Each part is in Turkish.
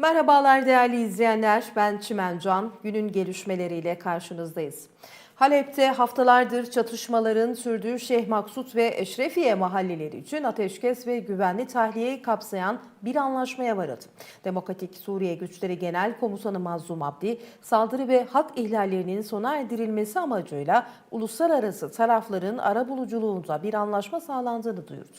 Merhabalar değerli izleyenler. Ben Çimen Can. Günün gelişmeleriyle karşınızdayız. Halep'te haftalardır çatışmaların sürdüğü Şeyh Maksut ve Eşrefiye mahalleleri için ateşkes ve güvenli tahliyeyi kapsayan bir anlaşmaya varıldı. Demokratik Suriye Güçleri Genel Komutanı Mazlum Abdi, saldırı ve hak ihlallerinin sona erdirilmesi amacıyla uluslararası tarafların arabuluculuğunda bir anlaşma sağlandığını duyurdu.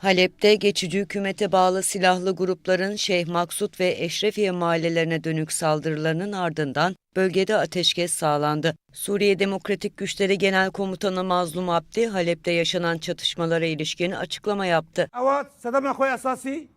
Halep'te geçici hükümete bağlı silahlı grupların Şeyh Maksut ve Eşrefiye mahallelerine dönük saldırılarının ardından bölgede ateşkes sağlandı. Suriye Demokratik Güçleri Genel Komutanı Mazlum Abdi Halep'te yaşanan çatışmalara ilişkin açıklama yaptı. Evet,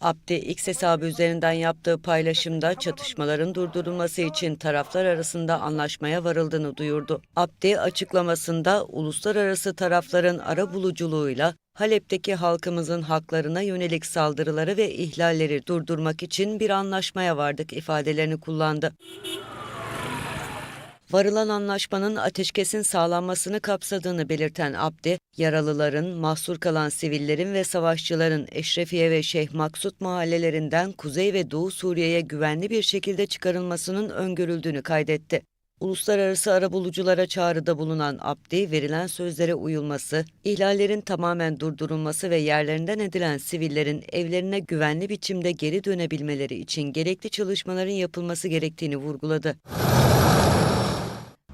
Abdi X hesabı üzerinden yaptığı paylaşımda çatışmaların durdurulması için taraflar arasında anlaşmaya varıldığını duyurdu. Abdi açıklamasında uluslararası tarafların ara buluculuğuyla Halep'teki halkımızın haklarına yönelik saldırıları ve ihlalleri durdurmak için bir anlaşmaya vardık ifadelerini kullandı. Varılan anlaşmanın ateşkesin sağlanmasını kapsadığını belirten Abdi, yaralıların, mahsur kalan sivillerin ve savaşçıların Eşrefiye ve Şeyh Maksut mahallelerinden Kuzey ve Doğu Suriye'ye güvenli bir şekilde çıkarılmasının öngörüldüğünü kaydetti. Uluslararası arabuluculara çağrıda bulunan Abdi, verilen sözlere uyulması, ihlallerin tamamen durdurulması ve yerlerinden edilen sivillerin evlerine güvenli biçimde geri dönebilmeleri için gerekli çalışmaların yapılması gerektiğini vurguladı.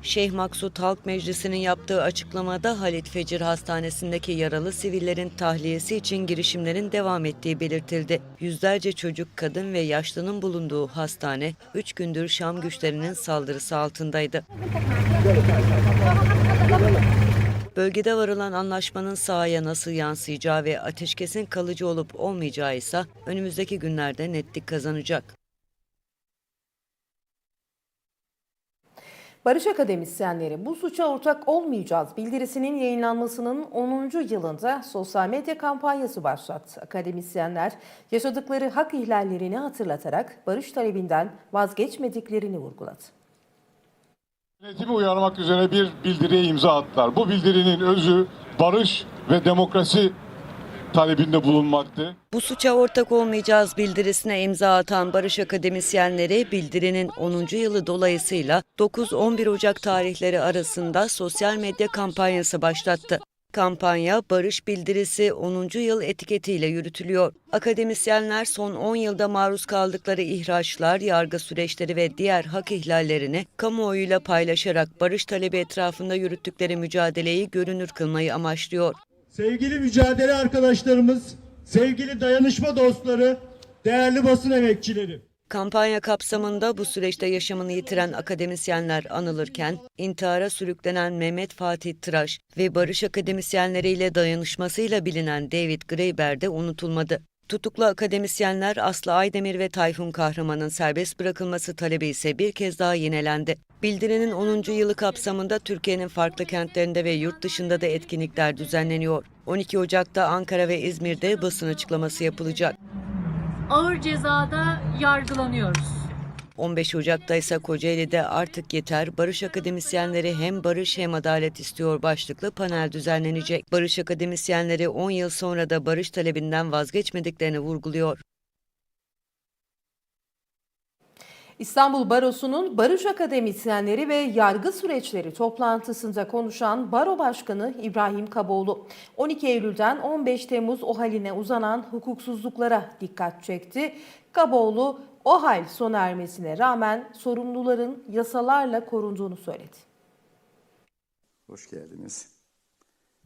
Şeyh Maksut Halk Meclisi'nin yaptığı açıklamada Halit Fecir Hastanesi'ndeki yaralı sivillerin tahliyesi için girişimlerin devam ettiği belirtildi. Yüzlerce çocuk, kadın ve yaşlının bulunduğu hastane 3 gündür Şam güçlerinin saldırısı altındaydı. Bölgede varılan anlaşmanın sahaya nasıl yansıyacağı ve ateşkesin kalıcı olup olmayacağı ise önümüzdeki günlerde netlik kazanacak. Barış akademisyenleri bu suça ortak olmayacağız bildirisinin yayınlanmasının 10. yılında sosyal medya kampanyası başlattı. Akademisyenler yaşadıkları hak ihlallerini hatırlatarak barış talebinden vazgeçmediklerini vurguladı. Yönetimi uyarmak üzere bir bildiriye imza attılar. Bu bildirinin özü barış ve demokrasi talebinde bulunmaktı. Bu suça ortak olmayacağız bildirisine imza atan barış akademisyenleri bildirinin 10. yılı dolayısıyla 9-11 Ocak tarihleri arasında sosyal medya kampanyası başlattı. Kampanya Barış Bildirisi 10. yıl etiketiyle yürütülüyor. Akademisyenler son 10 yılda maruz kaldıkları ihraçlar, yargı süreçleri ve diğer hak ihlallerini kamuoyuyla paylaşarak barış talebi etrafında yürüttükleri mücadeleyi görünür kılmayı amaçlıyor. Sevgili mücadele arkadaşlarımız, sevgili dayanışma dostları, değerli basın emekçileri. Kampanya kapsamında bu süreçte yaşamını yitiren akademisyenler anılırken, intihara sürüklenen Mehmet Fatih Tıraş ve barış akademisyenleriyle dayanışmasıyla bilinen David Graeber de unutulmadı. Tutuklu akademisyenler Aslı Aydemir ve Tayfun Kahraman'ın serbest bırakılması talebi ise bir kez daha yinelendi. Bildirinin 10. yılı kapsamında Türkiye'nin farklı kentlerinde ve yurt dışında da etkinlikler düzenleniyor. 12 Ocak'ta Ankara ve İzmir'de basın açıklaması yapılacak. ağır cezada yargılanıyoruz. 15 Ocak'ta ise Kocaeli'de artık yeter barış akademisyenleri hem barış hem adalet istiyor başlıklı panel düzenlenecek. Barış akademisyenleri 10 yıl sonra da barış talebinden vazgeçmediklerini vurguluyor. İstanbul Barosu'nun Barış Akademisyenleri ve Yargı Süreçleri toplantısında konuşan Baro Başkanı İbrahim Kaboğlu, 12 Eylül'den 15 Temmuz OHAL'ine uzanan hukuksuzluklara dikkat çekti. Kaboğlu, OHAL sona ermesine rağmen sorumluların yasalarla korunduğunu söyledi. Hoş geldiniz.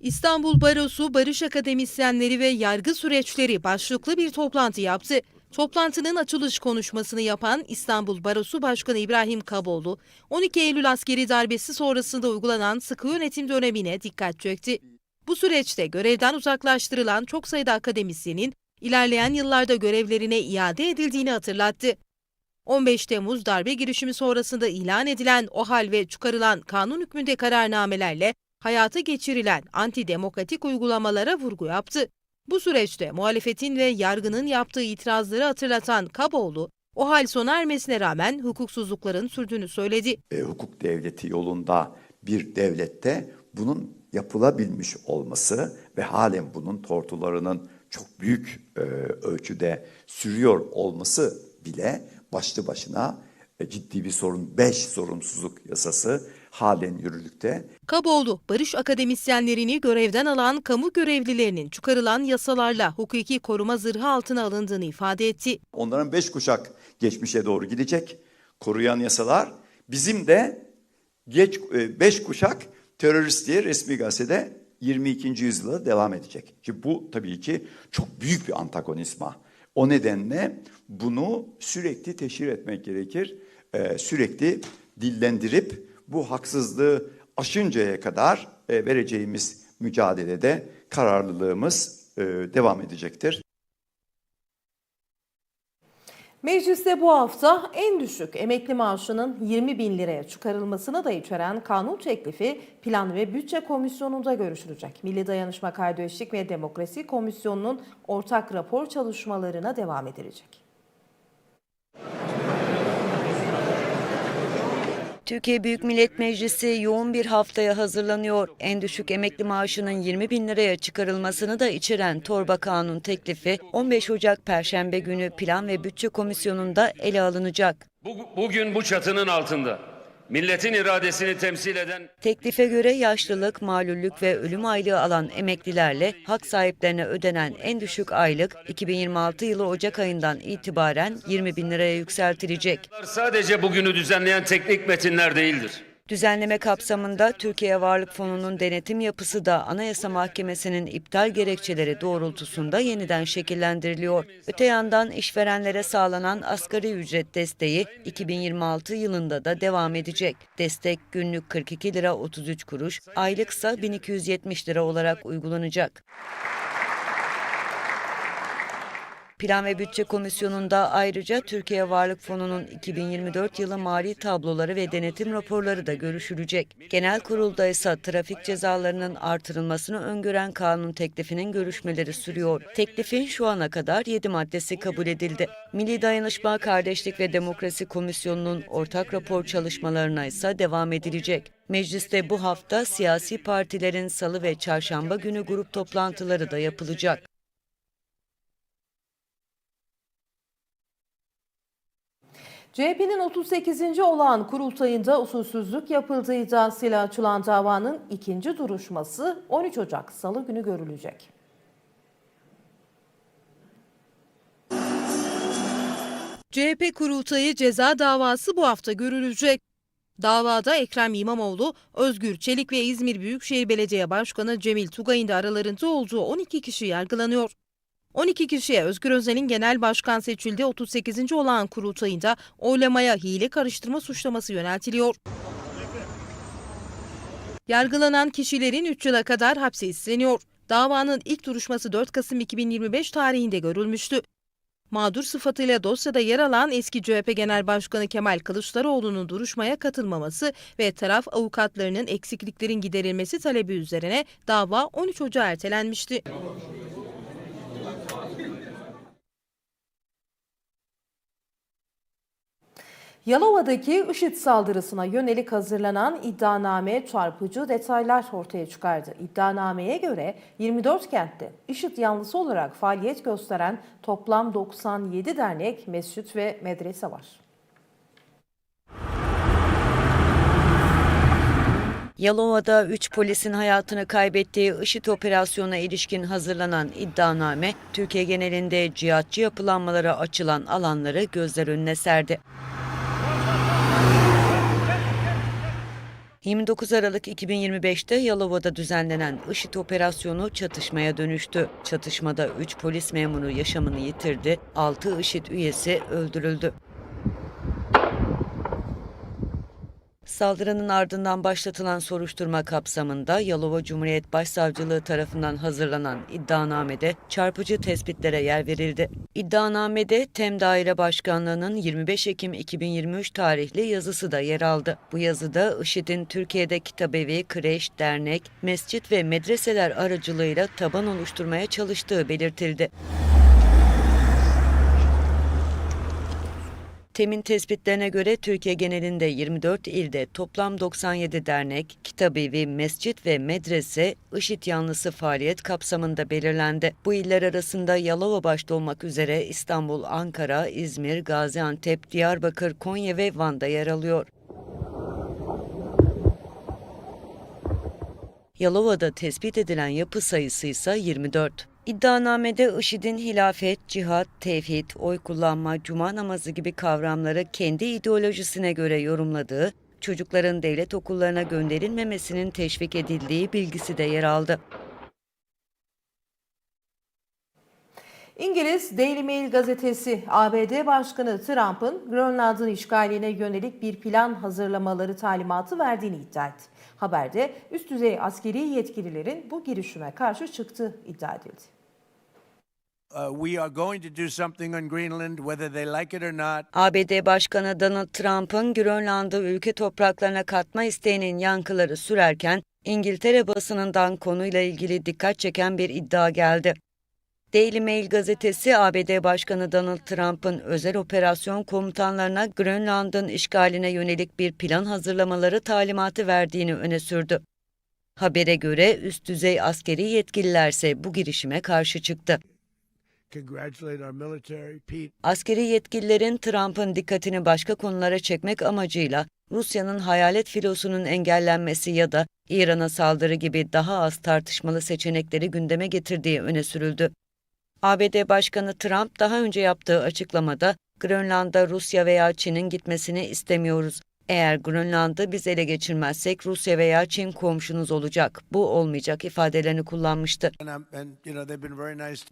İstanbul Barosu Barış Akademisyenleri ve Yargı Süreçleri başlıklı bir toplantı yaptı. Toplantının açılış konuşmasını yapan İstanbul Barosu Başkanı İbrahim Kaboğlu, 12 Eylül askeri darbesi sonrasında uygulanan sıkı yönetim dönemine dikkat çekti. Bu süreçte görevden uzaklaştırılan çok sayıda akademisyenin ilerleyen yıllarda görevlerine iade edildiğini hatırlattı. 15 Temmuz darbe girişimi sonrasında ilan edilen OHAL ve çıkarılan kanun hükmünde kararnamelerle hayata geçirilen antidemokratik uygulamalara vurgu yaptı. Bu süreçte muhalefetin ve yargının yaptığı itirazları hatırlatan Kaboğlu, OHAL sona ermesine rağmen hukuksuzlukların sürdüğünü söyledi. E, hukuk devleti yolunda bir devlette bunun yapılabilmiş olması ve halen bunun tortularının çok büyük e, ölçüde sürüyor olması bile başlı başına e, ciddi bir sorun. 5 sorumsuzluk yasası halen yürürlükte. Kaboğlu, barış akademisyenlerini görevden alan kamu görevlilerinin çıkarılan yasalarla hukuki koruma zırhı altına alındığını ifade etti. Onların beş kuşak geçmişe doğru gidecek koruyan yasalar. Bizim de geç e, beş kuşak terörist diye resmi gazetede 22. yüzyıla devam edecek. Ki bu tabii ki çok büyük bir antagonizma. O nedenle bunu sürekli teşhir etmek gerekir. Ee, sürekli dillendirip bu haksızlığı aşıncaya kadar e, vereceğimiz mücadelede kararlılığımız e, devam edecektir. Mecliste bu hafta en düşük emekli maaşının 20 bin liraya çıkarılmasını da içeren kanun teklifi Plan ve Bütçe Komisyonu'nda görüşülecek. Milli Dayanışma Kardeşlik ve Demokrasi Komisyonu'nun ortak rapor çalışmalarına devam edilecek. Türkiye Büyük Millet Meclisi yoğun bir haftaya hazırlanıyor. En düşük emekli maaşının 20 bin liraya çıkarılmasını da içeren torba kanun teklifi 15 Ocak Perşembe günü Plan ve Bütçe Komisyonu'nda ele alınacak. Bu- Bugün bu çatının altında milletin iradesini temsil eden Teklife göre yaşlılık, malüllük ve ölüm aylığı alan emeklilerle hak sahiplerine ödenen en düşük aylık 2026 yılı Ocak ayından itibaren 20 bin liraya yükseltilecek. sadece bugünü düzenleyen teknik metinler değildir. Düzenleme kapsamında Türkiye Varlık Fonu'nun denetim yapısı da Anayasa Mahkemesi'nin iptal gerekçeleri doğrultusunda yeniden şekillendiriliyor. Öte yandan işverenlere sağlanan asgari ücret desteği 2026 yılında da devam edecek. Destek günlük 42 lira 33 kuruş, aylıksa 1270 lira olarak uygulanacak. Plan ve Bütçe Komisyonu'nda ayrıca Türkiye Varlık Fonu'nun 2024 yılı mali tabloları ve denetim raporları da görüşülecek. Genel kurulda ise trafik cezalarının artırılmasını öngören kanun teklifinin görüşmeleri sürüyor. Teklifin şu ana kadar 7 maddesi kabul edildi. Milli Dayanışma, Kardeşlik ve Demokrasi Komisyonu'nun ortak rapor çalışmalarına ise devam edilecek. Mecliste bu hafta siyasi partilerin salı ve çarşamba günü grup toplantıları da yapılacak. CHP'nin 38. olağan kurultayında usulsüzlük yapıldığı iddiasıyla açılan davanın ikinci duruşması 13 Ocak Salı günü görülecek. CHP kurultayı ceza davası bu hafta görülecek. Davada Ekrem İmamoğlu, Özgür Çelik ve İzmir Büyükşehir Belediye Başkanı Cemil Tugay'ın da aralarında olduğu 12 kişi yargılanıyor. 12 kişiye Özgür Özel'in genel başkan seçildiği 38. olağan kurultayında oylamaya hile karıştırma suçlaması yöneltiliyor. Yargılanan kişilerin 3 yıla kadar hapse isteniyor. Davanın ilk duruşması 4 Kasım 2025 tarihinde görülmüştü. Mağdur sıfatıyla dosyada yer alan eski CHP Genel Başkanı Kemal Kılıçdaroğlu'nun duruşmaya katılmaması ve taraf avukatlarının eksikliklerin giderilmesi talebi üzerine dava 13 Ocağı ertelenmişti. Yalova'daki IŞİD saldırısına yönelik hazırlanan iddianame çarpıcı detaylar ortaya çıkardı. İddianameye göre 24 kentte IŞİD yanlısı olarak faaliyet gösteren toplam 97 dernek, mescit ve medrese var. Yalova'da 3 polisin hayatını kaybettiği IŞİD operasyona ilişkin hazırlanan iddianame, Türkiye genelinde cihatçı yapılanmalara açılan alanları gözler önüne serdi. 29 Aralık 2025'te Yalova'da düzenlenen IŞİD operasyonu çatışmaya dönüştü. Çatışmada 3 polis memuru yaşamını yitirdi, 6 IŞİD üyesi öldürüldü. Saldırının ardından başlatılan soruşturma kapsamında Yalova Cumhuriyet Başsavcılığı tarafından hazırlanan iddianamede çarpıcı tespitlere yer verildi. İddianamede TEM Daire Başkanlığı'nın 25 Ekim 2023 tarihli yazısı da yer aldı. Bu yazıda IŞİD'in Türkiye'de kitabevi, kreş, dernek, mescit ve medreseler aracılığıyla taban oluşturmaya çalıştığı belirtildi. Temin tespitlerine göre Türkiye genelinde 24 ilde toplam 97 dernek, kitabevi, mescit ve medrese IŞİD yanlısı faaliyet kapsamında belirlendi. Bu iller arasında Yalova başta olmak üzere İstanbul, Ankara, İzmir, Gaziantep, Diyarbakır, Konya ve Van'da yer alıyor. Yalova'da tespit edilen yapı sayısı ise 24. İddianamede IŞİD'in hilafet, cihat, tevhid, oy kullanma, cuma namazı gibi kavramları kendi ideolojisine göre yorumladığı, çocukların devlet okullarına gönderilmemesinin teşvik edildiği bilgisi de yer aldı. İngiliz Daily Mail gazetesi ABD Başkanı Trump'ın Grönland'ın işgaline yönelik bir plan hazırlamaları talimatı verdiğini iddia etti. Haberde üst düzey askeri yetkililerin bu girişime karşı çıktığı iddia edildi. Uh, we are going to do something on Greenland, whether they like it or not. ABD Başkanı Donald Trump'ın Grönland'ı ülke topraklarına katma isteğinin yankıları sürerken İngiltere basınından konuyla ilgili dikkat çeken bir iddia geldi. Daily Mail gazetesi ABD Başkanı Donald Trump'ın özel operasyon komutanlarına Grönland'ın işgaline yönelik bir plan hazırlamaları talimatı verdiğini öne sürdü. Habere göre üst düzey askeri yetkililerse bu girişime karşı çıktı. Askeri yetkililerin Trump'ın dikkatini başka konulara çekmek amacıyla Rusya'nın hayalet filosunun engellenmesi ya da İran'a saldırı gibi daha az tartışmalı seçenekleri gündeme getirdiği öne sürüldü. ABD Başkanı Trump daha önce yaptığı açıklamada Grönland'a Rusya veya Çin'in gitmesini istemiyoruz. Eğer Grönland'ı biz ele geçirmezsek Rusya veya Çin komşunuz olacak. Bu olmayacak ifadelerini kullanmıştı.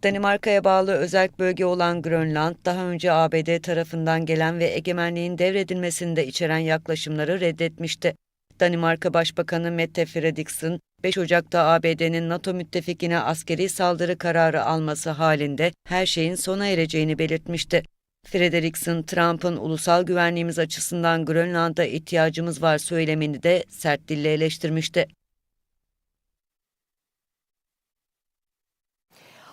Danimarka'ya bağlı özel bölge olan Grönland, daha önce ABD tarafından gelen ve egemenliğin devredilmesini de içeren yaklaşımları reddetmişti. Danimarka Başbakanı Mette Frederiksen, 5 Ocak'ta ABD'nin NATO müttefikine askeri saldırı kararı alması halinde her şeyin sona ereceğini belirtmişti. Frederiksen, Trump'ın ulusal güvenliğimiz açısından Grönland'a ihtiyacımız var söylemini de sert dille eleştirmişti.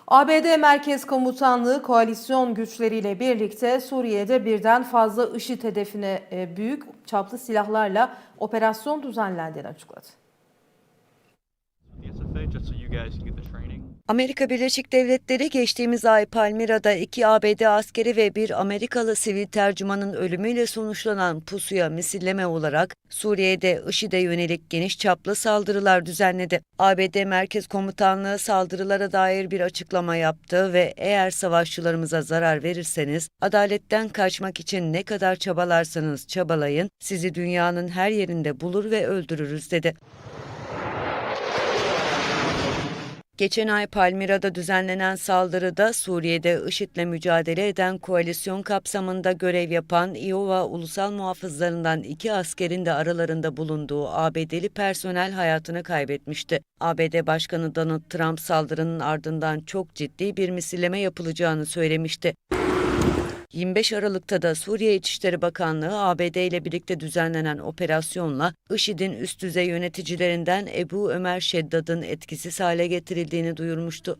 ABD Merkez Komutanlığı koalisyon güçleriyle birlikte Suriye'de birden fazla IŞİD hedefine e, büyük çaplı silahlarla operasyon düzenlendiğini açıkladı. Amerika Birleşik Devletleri geçtiğimiz ay Palmira'da iki ABD askeri ve bir Amerikalı sivil tercümanın ölümüyle sonuçlanan pusuya misilleme olarak Suriye'de IŞİD'e yönelik geniş çaplı saldırılar düzenledi. ABD Merkez Komutanlığı saldırılara dair bir açıklama yaptı ve eğer savaşçılarımıza zarar verirseniz adaletten kaçmak için ne kadar çabalarsanız çabalayın sizi dünyanın her yerinde bulur ve öldürürüz dedi. Geçen ay Palmira'da düzenlenen saldırıda Suriye'de IŞİD'le mücadele eden koalisyon kapsamında görev yapan İOVA ulusal muhafızlarından iki askerin de aralarında bulunduğu ABD'li personel hayatını kaybetmişti. ABD Başkanı Donald Trump saldırının ardından çok ciddi bir misilleme yapılacağını söylemişti. 25 Aralık'ta da Suriye İçişleri Bakanlığı ABD ile birlikte düzenlenen operasyonla IŞİD'in üst düzey yöneticilerinden Ebu Ömer Şeddad'ın etkisiz hale getirildiğini duyurmuştu.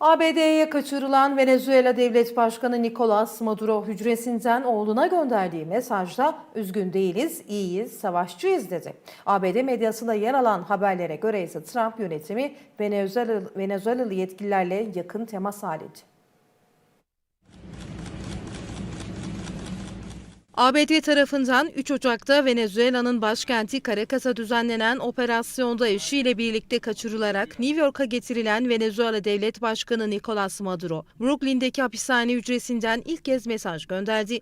ABD'ye kaçırılan Venezuela Devlet Başkanı Nicolas Maduro hücresinden oğluna gönderdiği mesajda üzgün değiliz, iyiyiz, savaşçıyız dedi. ABD medyasında yer alan haberlere göre ise Trump yönetimi Venezuela, Venezuelalı yetkililerle yakın temas halinde. ABD tarafından 3 Ocak'ta Venezuela'nın başkenti Caracas'a düzenlenen operasyonda eşiyle birlikte kaçırılarak New York'a getirilen Venezuela Devlet Başkanı Nicolas Maduro, Brooklyn'deki hapishane hücresinden ilk kez mesaj gönderdi.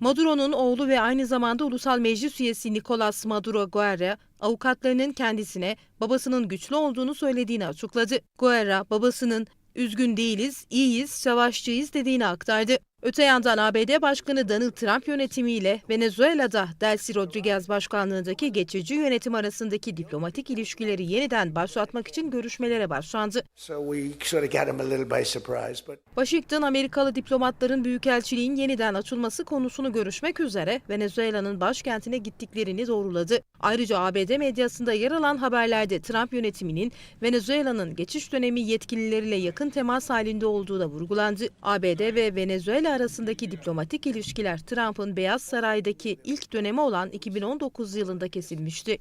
Maduro'nun oğlu ve aynı zamanda ulusal meclis üyesi Nicolas Maduro Guerra, avukatlarının kendisine babasının güçlü olduğunu söylediğini açıkladı. Guerra, babasının üzgün değiliz, iyiyiz, savaşçıyız dediğini aktardı. Öte yandan ABD Başkanı Donald Trump yönetimiyle Venezuela'da Delcy Rodriguez başkanlığındaki geçici yönetim arasındaki diplomatik ilişkileri yeniden başlatmak için görüşmelere başlandı. Washington, Amerikalı diplomatların büyükelçiliğin yeniden açılması konusunu görüşmek üzere Venezuela'nın başkentine gittiklerini doğruladı. Ayrıca ABD medyasında yer alan haberlerde Trump yönetiminin Venezuela'nın geçiş dönemi yetkilileriyle yakın temas halinde olduğu da vurgulandı. ABD ve Venezuela arasındaki diplomatik ilişkiler Trump'ın Beyaz Saray'daki ilk dönemi olan 2019 yılında kesilmişti.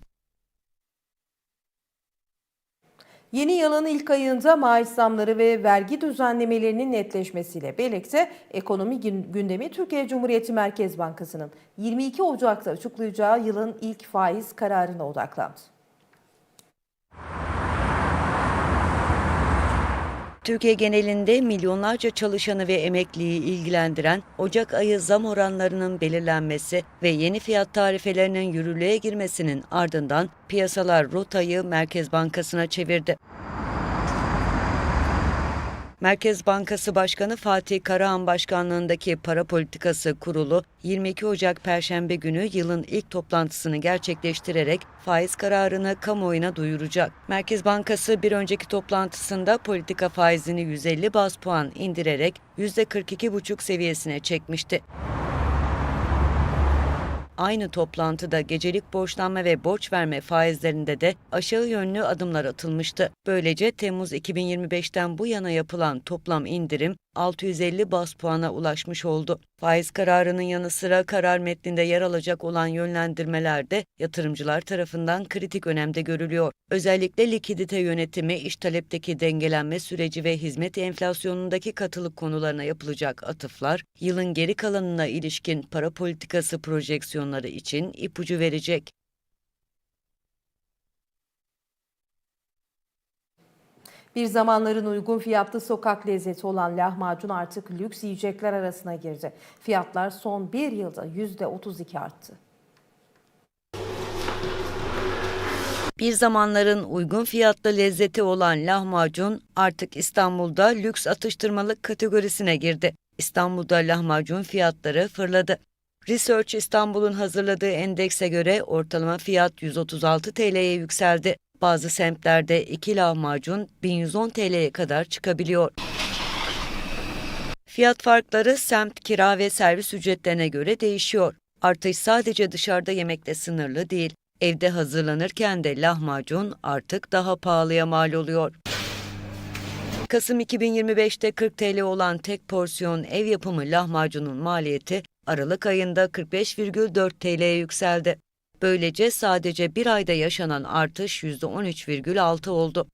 Yeni yılın ilk ayında maaş zamları ve vergi düzenlemelerinin netleşmesiyle birlikte ekonomi gün- gündemi Türkiye Cumhuriyeti Merkez Bankası'nın 22 Ocak'ta açıklayacağı yılın ilk faiz kararına odaklandı. Türkiye genelinde milyonlarca çalışanı ve emekliyi ilgilendiren Ocak ayı zam oranlarının belirlenmesi ve yeni fiyat tarifelerinin yürürlüğe girmesinin ardından piyasalar rotayı Merkez Bankası'na çevirdi. Merkez Bankası Başkanı Fatih Karahan başkanlığındaki Para Politikası Kurulu 22 Ocak Perşembe günü yılın ilk toplantısını gerçekleştirerek faiz kararını kamuoyuna duyuracak. Merkez Bankası bir önceki toplantısında politika faizini 150 baz puan indirerek %42,5 seviyesine çekmişti. Aynı toplantıda gecelik borçlanma ve borç verme faizlerinde de aşağı yönlü adımlar atılmıştı. Böylece Temmuz 2025'ten bu yana yapılan toplam indirim 650 bas puana ulaşmış oldu. Faiz kararının yanı sıra karar metninde yer alacak olan yönlendirmeler de yatırımcılar tarafından kritik önemde görülüyor. Özellikle likidite yönetimi, iş talepteki dengelenme süreci ve hizmet enflasyonundaki katılık konularına yapılacak atıflar, yılın geri kalanına ilişkin para politikası projeksiyonları için ipucu verecek. Bir zamanların uygun fiyatlı sokak lezzeti olan lahmacun artık lüks yiyecekler arasına girdi. Fiyatlar son bir yılda %32 arttı. Bir zamanların uygun fiyatlı lezzeti olan lahmacun artık İstanbul'da lüks atıştırmalık kategorisine girdi. İstanbul'da lahmacun fiyatları fırladı. Research İstanbul'un hazırladığı endekse göre ortalama fiyat 136 TL'ye yükseldi. Bazı semtlerde iki lahmacun 1110 TL'ye kadar çıkabiliyor. Fiyat farkları semt, kira ve servis ücretlerine göre değişiyor. Artış sadece dışarıda yemekle sınırlı değil. Evde hazırlanırken de lahmacun artık daha pahalıya mal oluyor. Kasım 2025'te 40 TL olan tek porsiyon ev yapımı lahmacunun maliyeti Aralık ayında 45,4 TL'ye yükseldi. Böylece sadece bir ayda yaşanan artış %13,6 oldu.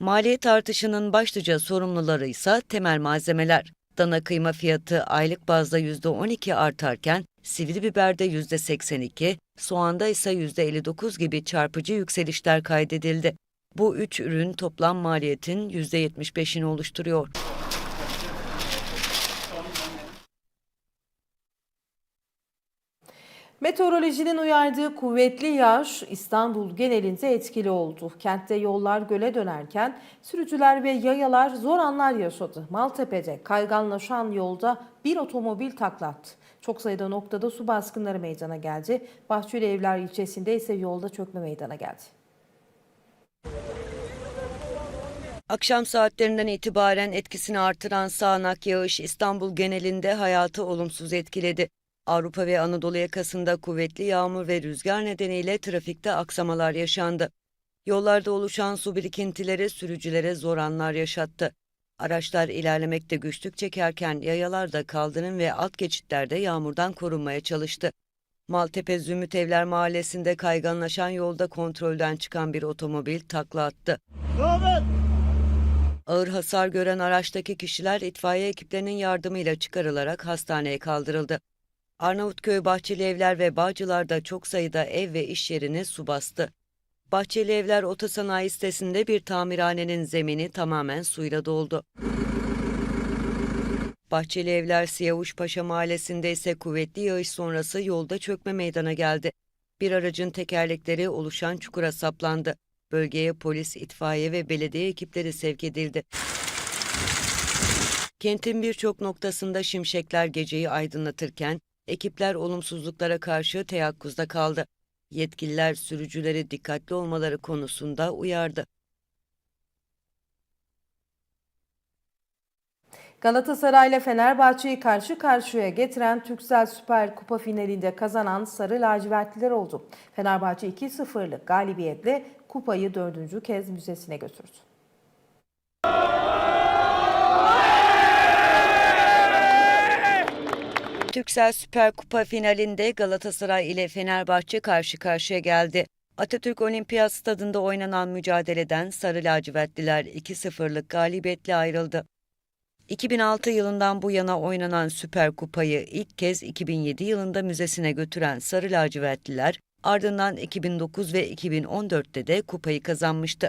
Maliyet artışının başlıca sorumluları ise temel malzemeler. Dana kıyma fiyatı aylık bazda %12 artarken sivri biberde %82, soğanda ise %59 gibi çarpıcı yükselişler kaydedildi. Bu üç ürün toplam maliyetin %75'ini oluşturuyor. Meteorolojinin uyardığı kuvvetli yağış İstanbul genelinde etkili oldu. Kentte yollar göle dönerken sürücüler ve yayalar zor anlar yaşadı. Maltepe'de kayganlaşan yolda bir otomobil taklattı. Çok sayıda noktada su baskınları meydana geldi. Bahçeli Evler ilçesinde ise yolda çökme meydana geldi. Akşam saatlerinden itibaren etkisini artıran sağanak yağış İstanbul genelinde hayatı olumsuz etkiledi. Avrupa ve Anadolu yakasında kuvvetli yağmur ve rüzgar nedeniyle trafikte aksamalar yaşandı. Yollarda oluşan su birikintileri sürücülere zor anlar yaşattı. Araçlar ilerlemekte güçlük çekerken yayalar da kaldırım ve alt geçitlerde yağmurdan korunmaya çalıştı. Maltepe Zümrüt Evler Mahallesi'nde kayganlaşan yolda kontrolden çıkan bir otomobil takla attı. Ağır hasar gören araçtaki kişiler itfaiye ekiplerinin yardımıyla çıkarılarak hastaneye kaldırıldı. Arnavutköy Bahçeli Evler ve Bağcılar'da çok sayıda ev ve iş yerini su bastı. Bahçeli Evler Otosanayi sitesinde bir tamirhanenin zemini tamamen suyla doldu. Bahçeli Evler Siyavuşpaşa mahallesinde ise kuvvetli yağış sonrası yolda çökme meydana geldi. Bir aracın tekerlekleri oluşan çukura saplandı. Bölgeye polis, itfaiye ve belediye ekipleri sevk edildi. Kentin birçok noktasında şimşekler geceyi aydınlatırken ekipler olumsuzluklara karşı teyakkuzda kaldı. Yetkililer sürücüleri dikkatli olmaları konusunda uyardı. Galatasaray ile Fenerbahçe'yi karşı karşıya getiren Türksel Süper Kupa finalinde kazanan Sarı Lacivertliler oldu. Fenerbahçe 2-0'lık galibiyetle kupayı dördüncü kez müzesine götürdü. Türksel Süper Kupa finalinde Galatasaray ile Fenerbahçe karşı karşıya geldi. Atatürk Olimpiyat Stadında oynanan mücadeleden Sarı Lacivertliler 2-0'lık galibiyetle ayrıldı. 2006 yılından bu yana oynanan Süper Kupayı ilk kez 2007 yılında müzesine götüren Sarı Lacivertliler, ardından 2009 ve 2014'te de kupayı kazanmıştı.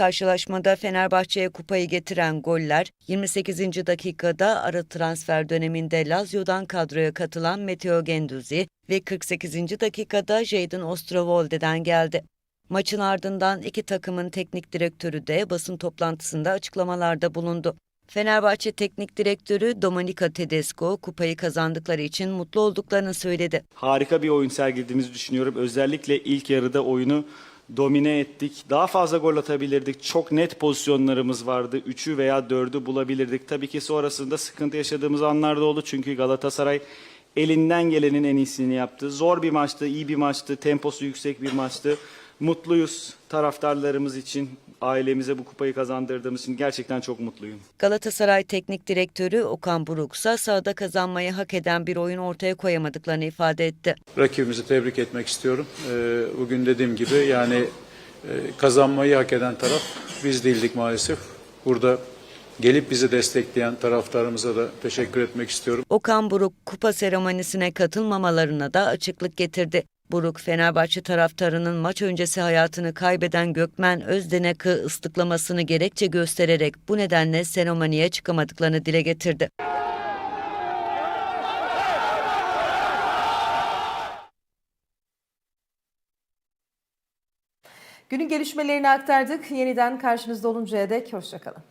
Karşılaşmada Fenerbahçe'ye kupayı getiren goller 28. dakikada ara transfer döneminde Lazio'dan kadroya katılan Matteo Genduzi ve 48. dakikada Jadon Ostrovolde'den geldi. Maçın ardından iki takımın teknik direktörü de basın toplantısında açıklamalarda bulundu. Fenerbahçe Teknik Direktörü Dominika Tedesco kupayı kazandıkları için mutlu olduklarını söyledi. harika bir oyun sergilediğimizi düşünüyorum. Özellikle ilk yarıda oyunu domine ettik. Daha fazla gol atabilirdik. Çok net pozisyonlarımız vardı. Üçü veya dördü bulabilirdik. Tabii ki sonrasında sıkıntı yaşadığımız anlar da oldu. Çünkü Galatasaray elinden gelenin en iyisini yaptı. Zor bir maçtı, iyi bir maçtı. Temposu yüksek bir maçtı. Mutluyuz taraftarlarımız için, ailemize bu kupayı kazandırdığımız için gerçekten çok mutluyum. Galatasaray Teknik Direktörü Okan Buruk ise sahada kazanmayı hak eden bir oyun ortaya koyamadıklarını ifade etti. Rakibimizi tebrik etmek istiyorum. Ee, Bugün dediğim gibi yani e, kazanmayı hak eden taraf biz değildik maalesef. Burada gelip bizi destekleyen taraftarımıza da teşekkür etmek istiyorum. Okan Buruk kupa seremonisine katılmamalarına da açıklık getirdi. Buruk, Fenerbahçe taraftarının maç öncesi hayatını kaybeden Gökmen Özdenek'ı ıslıklamasını gerekçe göstererek bu nedenle seremoniye çıkamadıklarını dile getirdi. Günün gelişmelerini aktardık. Yeniden karşınızda oluncaya dek hoşçakalın.